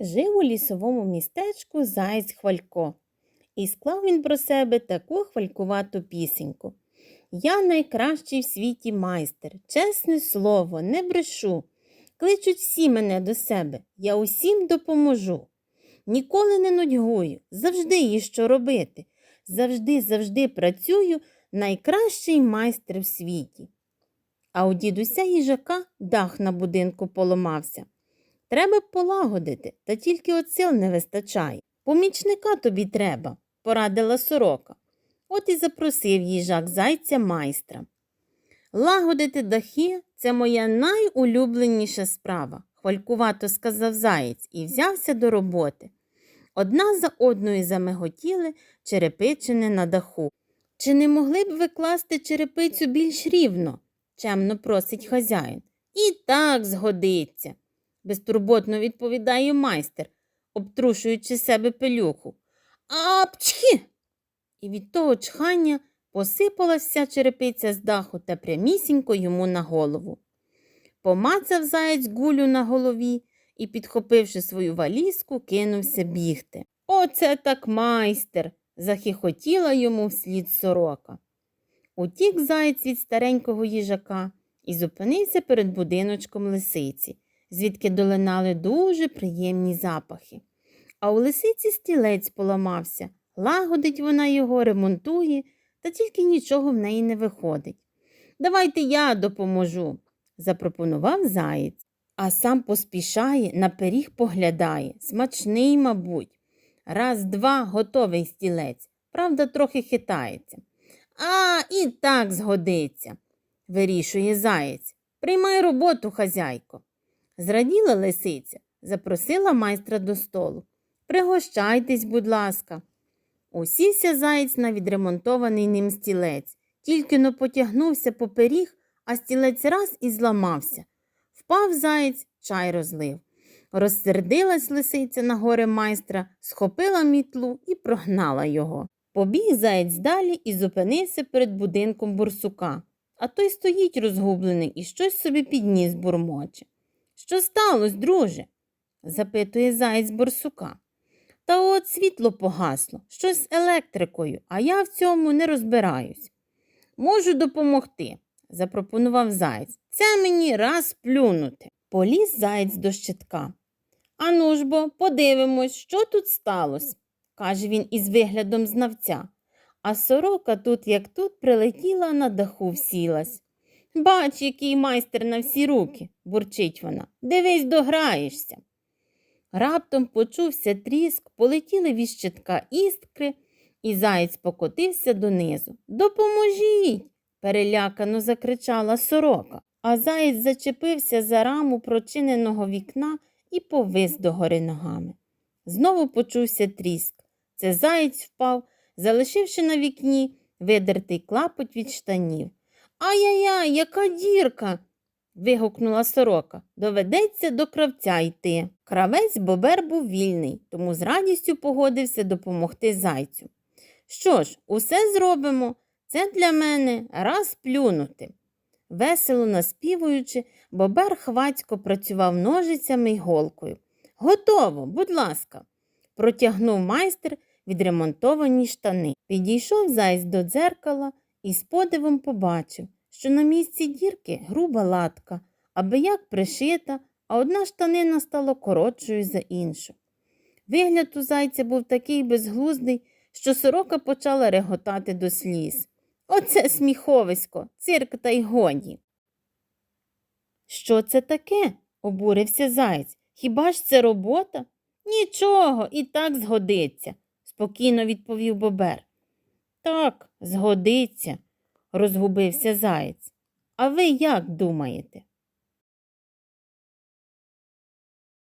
Жив у лісовому містечку заєць Хвалько, і склав він про себе таку хвалькувату пісеньку. Я найкращий в світі майстер, чесне слово, не брешу. Кличуть всі мене до себе, я усім допоможу. Ніколи не нудьгую, завжди є що робити. Завжди, завжди працюю, найкращий майстер в світі. А у дідуся їжака дах на будинку поламався. Треба полагодити, та тільки от сил не вистачає. Помічника тобі треба, порадила сорока. От і запросив їжак зайця майстра. Лагодити дахи це моя найулюбленіша справа, хвалькувато сказав заєць і взявся до роботи. Одна за одною замиготіли черепичини на даху. Чи не могли б ви класти черепицю більш рівно? чемно просить хазяїн. І так згодиться, безтурботно відповідає майстер, обтрушуючи себе пилюху. Апчхі! І від того чхання посипалась вся черепиця з даху та прямісінько йому на голову. Помацав заєць гулю на голові і, підхопивши свою валізку, кинувся бігти. Оце так майстер. захихотіла йому вслід сорока. Утік заєць від старенького їжака і зупинився перед будиночком лисиці, звідки долинали дуже приємні запахи. А у лисиці стілець поламався, лагодить вона його, ремонтує, та тільки нічого в неї не виходить. Давайте я допоможу, запропонував заєць, а сам поспішає, на пиріг поглядає. Смачний, мабуть. Раз, два, готовий стілець. Правда, трохи хитається. А, і так згодиться, вирішує заєць. Приймай роботу, хазяйко. Зраділа лисиця, запросила майстра до столу. Пригощайтесь, будь ласка. Усівся заєць на відремонтований ним стілець, тільки но потягнувся по пиріг, а стілець раз і зламався. Впав заєць, чай розлив. Розсердилась лисиця на горе майстра, схопила мітлу і прогнала його. Побіг заєць далі і зупинився перед будинком бурсука. А той стоїть розгублений і щось собі підніс бурмоче. Що сталося, друже? запитує заєць борсука. Та от світло погасло, щось з електрикою, а я в цьому не розбираюсь. Можу допомогти, запропонував заєць. Це мені раз плюнути. Поліз заєць до щитка. Ану ж бо, подивимось, що тут сталося, каже він із виглядом знавця. А сорока тут, як тут, прилетіла на даху всілась. Бач, який майстер на всі руки, бурчить вона. Дивись, дограєшся. Раптом почувся тріск, полетіли від щитка іскри, і заєць покотився донизу. Допоможіть. перелякано закричала сорока, а заєць зачепився за раму прочиненого вікна і повис догори ногами. Знову почувся тріск. Це заєць впав, залишивши на вікні видертий клапоть від штанів. Ай-яй-яй, яка дірка. вигукнула сорока. Доведеться до кравця йти. Кравець бобер був вільний, тому з радістю погодився допомогти зайцю. Що ж, усе зробимо. Це для мене раз плюнути. Весело наспівуючи, бобер хвацько працював ножицями й голкою. Готово, будь ласка, протягнув майстер відремонтовані штани. Підійшов зайць до дзеркала і з подивом побачив, що на місці дірки груба латка, аби як пришита, а одна штанина стала коротшою за іншу. Вигляд у зайця був такий безглуздий, що сорока почала реготати до сліз. Оце сміховисько, цирк та й годі. Що це таке? обурився заєць. Хіба ж це робота? Нічого, і так згодиться, спокійно відповів бобер. Так, згодиться, розгубився заєць. А ви як думаєте?